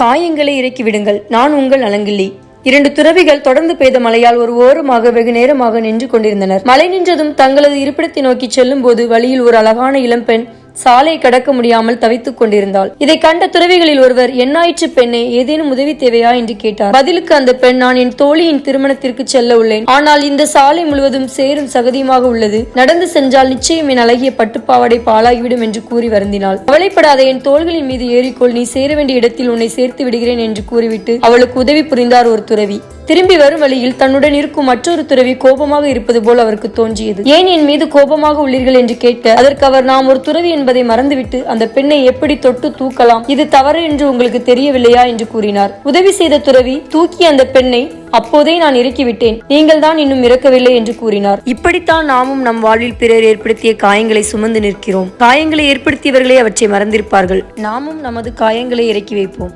காயங்களை இறக்கி விடுங்கள். நான் உங்கள் அலங்கிள்ளி இரண்டு துறவிகள் தொடர்ந்து பெய்த மழையால் ஒரு ஓரமாக வெகு நேரமாக நின்று கொண்டிருந்தனர். மழை நின்றதும் தங்களது இருப்பிடத்தை நோக்கி செல்லும் போது வழியில் ஒரு அழகான இளம்பெண் சாலையை கடக்க முடியாமல் தவித்துக் கொண்டிருந்தாள். இதை கண்ட துறவிகளில் ஒருவர் என்னாயிற்று பெண்ணே ஏதேனும் உதவி தேவையா? என்று கேட்டார். பதிலுக்கு அந்த பெண் நான் என் தோழியின் திருமணத்திற்கு செல்ல உள்ளேன். ஆனால் இந்த சாலை முழுவதும் சேரும் சகதியுமாக உள்ளது. நடந்து சென்றால் நிச்சயம் என் அழகிய பட்டுப்பாவாடை பாழாகிவிடும் என்று கூறி வருந்தினாள். கவலைப்படாத என் தோள்களின் மீது ஏறிக்கொள். நீ சேர வேண்டிய இடத்தில் உன்னை சேர்த்து விடுகிறேன் என்று கூறிவிட்டு அவளுக்கு உதவி புரிந்தார் ஒரு துறவி. திரும்பி வரும் வழியில் தன்னுடன் இருக்கும் மற்றொரு துறவி கோபமாக இருப்பது போல் அவருக்கு தோன்றியது. ஏன் என் மீது கோபமாக உள்ளீர்கள்? என்று கேட்க அதற்கு அவர் நாம் ஒரு துறவி என்பதை மறந்துவிட்டு அந்த பெண்ணை எப்படி தொட்டு தூக்கலாம்? இது தவறு என்று உங்களுக்கு தெரியவில்லையா? என்று கூறினார். உதவி செய்த துறவி தூக்கி அந்த பெண்ணை அப்போதே நான் இறக்கிவிட்டேன். நீங்கள் தான் இன்னும் இறக்கவில்லை என்று கூறினார். இப்படித்தான் நாமும் நம் வாழ்வில் பிறர் ஏற்படுத்திய காயங்களை சுமந்து நிற்கிறோம். காயங்களை ஏற்படுத்தியவர்களே அவற்றை மறந்திருப்பார்கள். நாமும் நமது காயங்களை இறக்கி வைப்போம்.